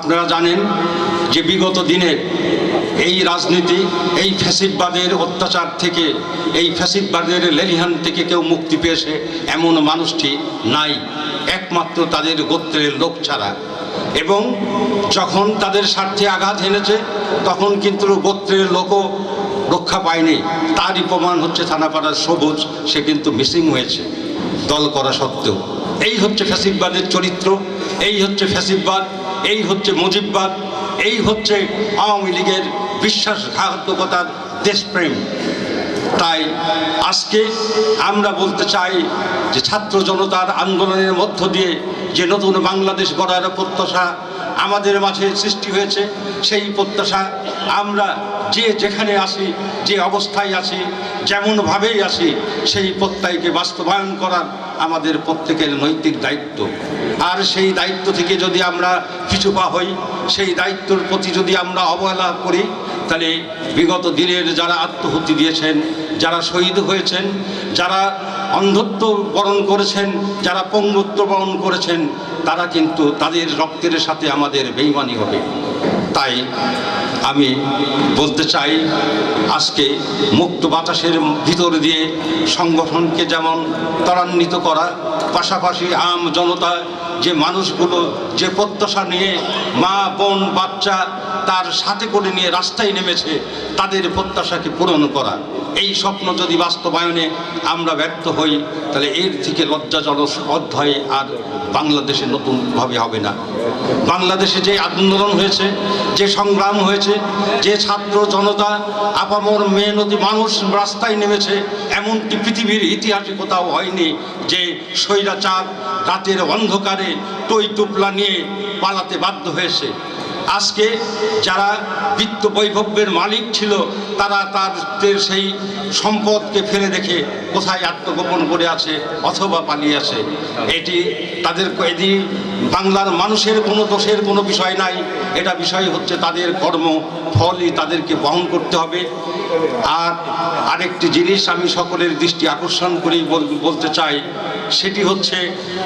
আপনারা জানেন যে বিগত দিনের এই রাজনীতি, এই ফ্যাসিদবাদের অত্যাচার থেকে, এই ফ্যাসিদবাদের লেলিহান থেকে কেউ মুক্তি পেয়েছে এমন মানুষটি নাই। একমাত্র তাদের গোত্রের লোক ছাড়া। এবং যখন তাদের স্বার্থে আঘাত এনেছে তখন কিন্তু গোত্রের লোকও রক্ষা পায়নি। তারই প্রমাণ হচ্ছে থানাপাড়ার সবুজ, সে কিন্তু মিসিং হয়েছে দল করা সত্ত্বেও। এই হচ্ছে ফ্যাসিবাদের চরিত্র, এই হচ্ছে ফ্যাসিদবাদ এই হচ্ছে মুজিববাদ, এই হচ্ছে আওয়ামী লীগের বিশ্বাসঘাতকতার দেশপ্রেম। তাই আজকে আমরা বলতে চাই যে ছাত্র জনতার আন্দোলনের মধ্য দিয়ে যে নতুন বাংলাদেশ গড়ার প্রত্যাশা আমাদের মাঝে সৃষ্টি হয়েছে, সেই প্রত্যাশা আমরা যে যেখানে আসি যে অবস্থায় আছি, যেমনভাবেই আসি সেই প্রত্যয়কে বাস্তবায়ন করার আমাদের প্রত্যেকের নৈতিক দায়িত্ব। আর সেই দায়িত্ব থেকে যদি আমরা পিছুপা হই, সেই দায়িত্বর প্রতি যদি আমরা অবহেলা করি, তাহলে বিগত দিনের যারা আত্মহতি দিয়েছেন, যারা শহীদ হয়েছেন, যারা অন্ধত্ব বরণ করেছেন, যারা পঙ্গুত্ব বরণ করেছেন, তারা কিন্তু তাদের রক্তের সাথে আমাদের বেইমানি হবে। তাই আমি বলতে চাই, আজকে মুক্ত বাতাসের ভিতর দিয়ে সংগঠনকে যেমন ত্বরান্বিত করা, পাশাপাশি আম জনতা যে মানুষগুলো যে প্রত্যাশা নিয়ে মা, বোন, বাচ্চা তার সাথে করে নিয়ে রাস্তায় নেমেছে, তাদের প্রত্যাশাকে পূরণ করা। এই স্বপ্ন যদি বাস্তবায়নে আমরা ব্যর্থ হই, তাহলে এর থেকে লজ্জাজনক অধ্যায় আর বাংলাদেশে নতুনভাবে হবে না। বাংলাদেশে যে আন্দোলন হয়েছে, যে সংগ্রাম হয়েছে, যে ছাত্র জনতা আপামর মেহনতি মানুষ রাস্তায় নেমেছে, এমনকি পৃথিবীর ইতিহাসে কোথাও হয়নি যে স্বৈরাচার রাতের অন্ধকারে টই টুপলা নিয়ে পালাতে বাধ্য হয়েছে। আজকে যারা বিত্ত বৈভবের মালিক ছিল, তারা তাদের সেই সম্পদকে ফেলে দেখে কোথায় আত্মগোপন করে আছে অথবা পালিয়ে আছে। এটি তাদের, এটি বাংলার মানুষের কোনো দোষের কোনো বিষয় নাই। এটা বিষয় হচ্ছে তাদের কর্ম, ফলই তাদেরকে বহন করতে হবে। আর আরেকটি জিনিস আমি সকলের দৃষ্টি আকর্ষণ করেই বল- বলতে চাই সেটি হচ্ছে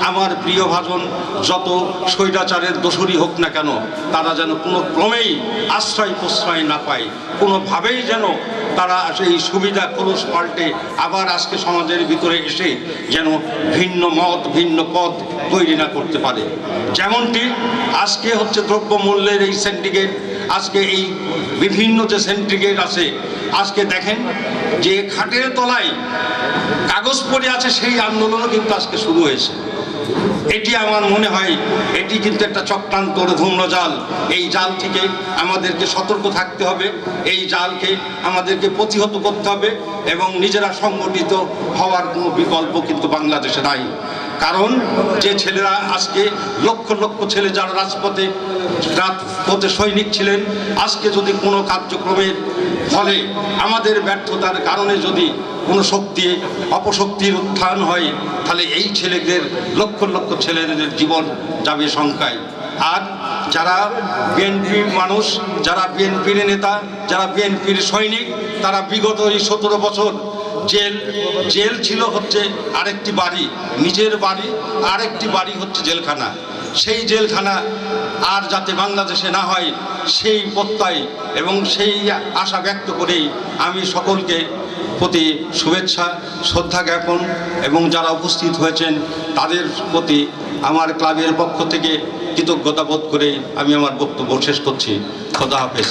আমার প্রিয় ভাজন, যত স্বৈরাচারের দোষরই হোক না কেন, তারা যেন কোনো ক্রমেই আশ্রয় প্রশ্রয় না পায়, কোনোভাবেই যেন তারা সেই সুবিধা খরচ পাল্টে আবার আজকে সমাজের ভিতরে এসে যেন ভিন্ন মত, ভিন্ন পথ তৈরি না করতে পারে। যেমনটি আজকে হচ্ছে দ্রব্যমূল্যের এই সিন্ডিকেট আজকে এই বিভিন্ন যে সিন্ডিকেট আছে, আজকে দেখেন যে খাটের তলায় কাগজ পড়ে আছে, সেই আন্দোলনও কিন্তু আজকে শুরু হয়েছে। এটি আমার মনে হয়, এটি কিন্তু একটা চক্রান্ত ধূম্র জাল। এই জাল থেকে আমাদেরকে সতর্ক থাকতে হবে, এই জালকে আমাদেরকে প্রতিহত করতে হবে এবং নিজেরা সংগঠিত হওয়ার কোনো বিকল্প কিন্তু বাংলাদেশে নাই। কারণ যে ছেলেরা আজকে লক্ষ লক্ষ ছেলে যারা রাজপথে রাজপথে সৈনিক ছিলেন, আজকে যদি কোনো কার্যক্রমের ফলে আমাদের ব্যর্থতার কারণে যদি কোনো শক্তি, অপশক্তির উত্থান হয়, তাহলে এই ছেলেদের, লক্ষ লক্ষ ছেলেদের জীবন যাবে শঙ্কায়। আর যারা বিএনপির মানুষ, যারা বিএনপির নেতা, যারা বিএনপির সৈনিক, তারা বিগত এই সতেরো বছর জেল জেল ছিল হচ্ছে আরেকটি বাড়ি, নিজের বাড়ি, আরেকটি বাড়ি হচ্ছে জেলখানা। সেই জেলখানা আর যাতে বাংলাদেশে না হয়, সেই প্রত্যয় এবং সেই আশা ব্যক্ত করেই আমি সকলকে প্রতি শুভেচ্ছা, শ্রদ্ধা জ্ঞাপন এবং যারা উপস্থিত হয়েছেন, তাদের প্রতি আমার ক্লাবের পক্ষ থেকে কৃতজ্ঞতা বোধ করে আমি আমার বক্তব্য শেষ করছি। খোদা হাফেজ।